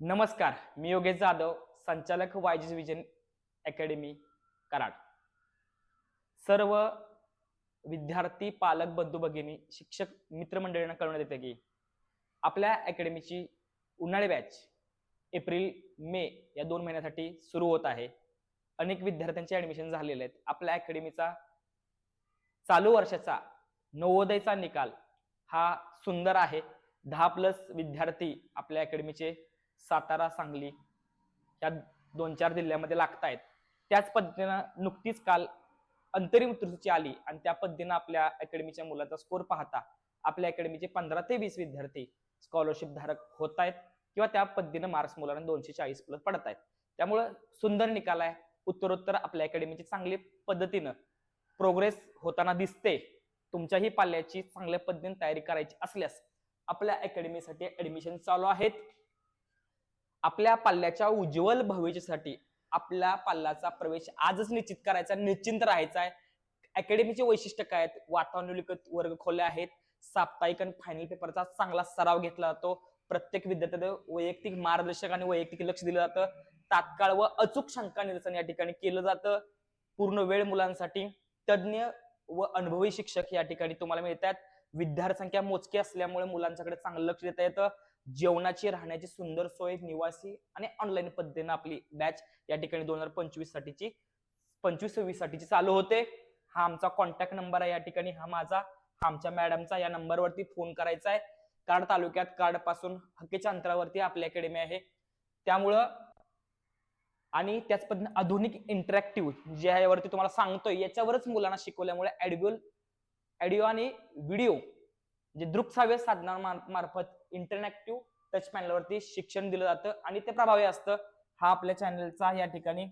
नमस्कार मी योगेश जाधव संचालक वायजीस vision academy Karad. सर्व विद्यार्थी पालक बंधू भगिनी शिक्षक मित्रमंडळींना कळवण्यात येते की आपल्या अकॅडमीची उन्हाळी बॅच एप्रिल मे या दोन महिन्यासाठी सुरू होत आहे. अनेक विद्यार्थ्यांचे ॲडमिशन झालेले आहेत. आपल्या अकॅडमीचा चालू वर्षाचा नवोदयचा निकाल हा सुंदर आहे. दहा प्लस विद्यार्थी आपल्या अकॅडमीचे सातारा सांगली या दोन चार जिल्ह्यामध्ये लागत आहेत त्याच पद्धतीनं नुकतीच काल अंतरिम त्रुसूची आली आणि त्या पद्धतीनं आपल्या अकॅडमीच्या मुलाचा स्कोर पाहता आपल्या अकॅडमीचे पंधरा ते वीस विद्यार्थी स्कॉलरशिप धारक होत आहेत किंवा त्या पद्धतीनं मार्क्स मुलांना दोनशे चाळीस प्लस पडत आहेत त्यामुळं सुंदर निकाल आहे. उत्तरोत्तर आपल्या अकॅडमीची चांगली पद्धतीनं प्रोग्रेस होताना दिसते. तुमच्याही पाल्याची चांगल्या पद्धतीने तयारी करायची असल्यास आपल्या अकॅडमीसाठी ऍडमिशन चालू आहेत. आपल्या पाल्याच्या उज्ज्वल भविष्यासाठी आपल्या पाल्याचा प्रवेश आजच निश्चित करायचा निश्चिंत राहायचा आहे. अकॅडमीचे वैशिष्ट्य काय आहेत? वातानुकूलित वर्ग खोले आहेत. साप्ताहिक आणि फायनल पेपरचा चांगला सराव घेतला जातो. प्रत्येक विद्यार्थ्याला वैयक्तिक मार्गदर्शक आणि वैयक्तिक लक्ष दिलं जातं. तात्काळ व अचूक शंका निरसन या ठिकाणी केलं जातं. पूर्ण वेळ मुलांसाठी तज्ज्ञ व अनुभवी शिक्षक या ठिकाणी तुम्हाला मिळतात विद्यार्थी मोजकी असल्यामुळे मुलांच्याकडे चांगलं लक्ष देता येतं. जेवणाची राहण्याची सुंदर सोय निवासी आणि ऑनलाईन पद्धतीनं आपली बॅच या ठिकाणी दोन हजार पंचवीस साठीची पंचवीस सव्वीस साठीची चालू होते. हा आमचा कॉन्टॅक्ट नंबर आहे या ठिकाणी. हा माझा हा आमच्या मॅडमचा या नंबरवरती फोन करायचा आहे. कार्ड तालुक्यात कार्डपासून हक्केच्या अंतरावरती आपली अकॅडमी आहे. त्यामुळं आणि त्याच पद्धतीने आधुनिक इंटरॅक्टिव्ह जे आहे यावरती तुम्हाला सांगतोय याच्यावरच मुलांना शिकवल्यामुळे ॲडिओल ऑडिओ आणि व्हिडिओ जे दृक्साव्य साधना इंटरनॅक्टिव्ह मार्फत टच पॅनलवरती शिक्षण दिलं जातं आणि ते प्रभावी असतं. हा आपल्या चॅनलचा या ठिकाणी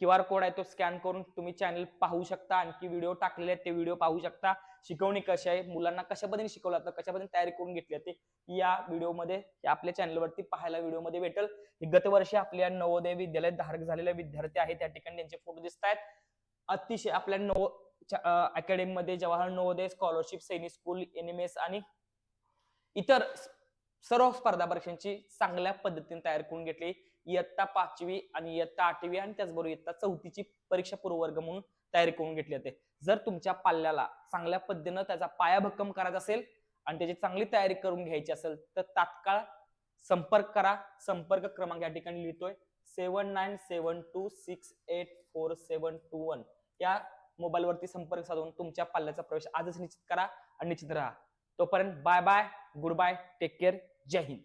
क्यू आर कोड आहे तो स्कॅन करून तुम्ही चॅनल पाहू शकता. आणखी व्हिडिओ टाकलेले आहेत ते व्हिडिओ पाहू शकता. शिकवणी कशी आहे मुलांना कशा पद्धतीने शिकवलं जातं कशा पद्धतीने तयारी करून घेतली जाते या व्हिडिओमध्ये आपल्या चॅनलवरती पाहायला व्हिडिओमध्ये भेटेल. हे गतवर्षी आपल्या नवोदय विद्यालयात धारक झालेले विद्यार्थी आहेत त्या ठिकाणी त्यांचे फोटो दिसत आहेत अतिशय आपल्या नवो अकॅडमीमध्ये Jawahar Navodaya scholarship Sainik school N M S आणि इतर सर्व स्पर्धा परीक्षांची चांगल्या पद्धतीने तयार करून घेतली. इयत्ता पाचवी आणि इयत्ता आठवी आणि त्याचबरोबर इयत्ता चौथीची परीक्षा पूर्ववर्ग म्हणून तयारी करून घेतली जाते जर तुमच्या पाल्याला चांगल्या पद्धतीनं त्याचा पाया भक्कम करायचा असेल आणि त्याची चांगली तयारी करून घ्यायची असेल तर तात्काळ संपर्क करा. संपर्क क्रमांक या ठिकाणी लिहितोय. Seven nine seven two six eight four seven two one. या मोबाईलवरती संपर्क साधून तुमच्या पाल्याचा प्रवेश आजच निश्चित करा आणि निश्चित राहा. तोपर्यंत bye bye good bye take care जय हिंद.